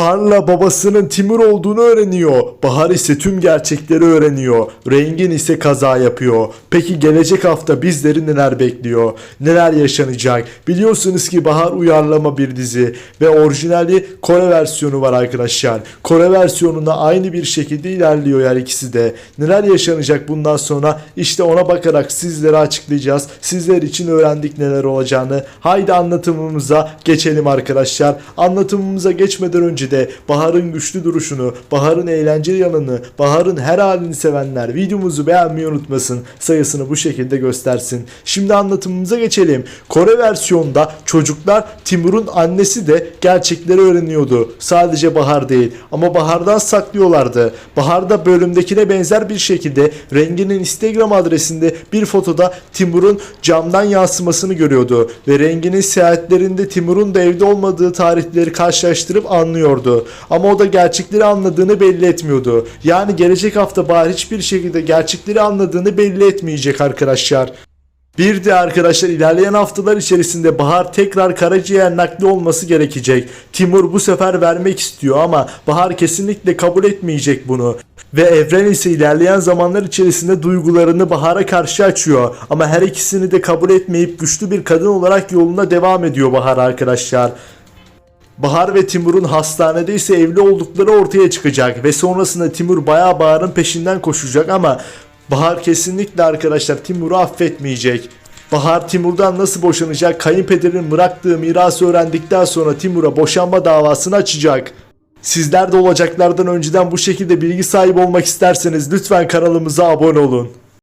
Bahar'la babasının Timur olduğunu öğreniyor. Bahar ise tüm gerçekleri öğreniyor. Rengin ise kaza yapıyor. Peki gelecek hafta bizleri neler bekliyor? Neler yaşanacak? Biliyorsunuz ki Bahar uyarlama bir dizi ve orijinali Kore versiyonu var arkadaşlar. Kore versiyonuna aynı bir şekilde ilerliyor her ikisi de. Neler yaşanacak bundan sonra işte ona bakarak sizlere açıklayacağız. Sizler için öğrendik neler olacağını. Haydi anlatımımıza geçelim arkadaşlar. Anlatımımıza geçmeden önce de Bahar'ın güçlü duruşunu, Bahar'ın eğlenceli yanını, Bahar'ın her halini sevenler videomuzu beğenmeyi unutmasın. Sayısını bu şekilde göstersin. Şimdi anlatımımıza geçelim. Kore versiyonda çocuklar Timur'un annesi de gerçekleri öğreniyordu. Sadece Bahar değil ama Bahar'dan saklıyorlardı. Bahar da bölümdekine benzer bir şekilde Rengi'nin Instagram adresinde bir fotoda Timur'un camdan yansımasını görüyordu ve Rengi'nin seyahatlerinde Timur'un da evde olmadığı tarihleri karşılaştırıp anlıyordu. Ama o da gerçekleri anladığını belli etmiyordu. Yani gelecek hafta Bahar hiçbir şekilde gerçekleri anladığını belli etmeyecek arkadaşlar. Bir de arkadaşlar ilerleyen haftalar içerisinde Bahar tekrar karaciğer nakli olması gerekecek. Timur bu sefer vermek istiyor ama Bahar kesinlikle kabul etmeyecek bunu. Ve Evren ise ilerleyen zamanlar içerisinde duygularını Bahar'a karşı açıyor. Ama her ikisini de kabul etmeyip güçlü bir kadın olarak yoluna devam ediyor Bahar arkadaşlar. Bahar ve Timur'un hastanede ise evli oldukları ortaya çıkacak ve sonrasında Timur bayağı Bahar'ın peşinden koşacak ama Bahar kesinlikle arkadaşlar Timur'u affetmeyecek. Bahar Timur'dan nasıl boşanacak? Kayınpederin bıraktığı mirası öğrendikten sonra Timur'a boşanma davasını açacak. Sizler de olacaklardan önceden bu şekilde bilgi sahibi olmak isterseniz lütfen kanalımıza abone olun.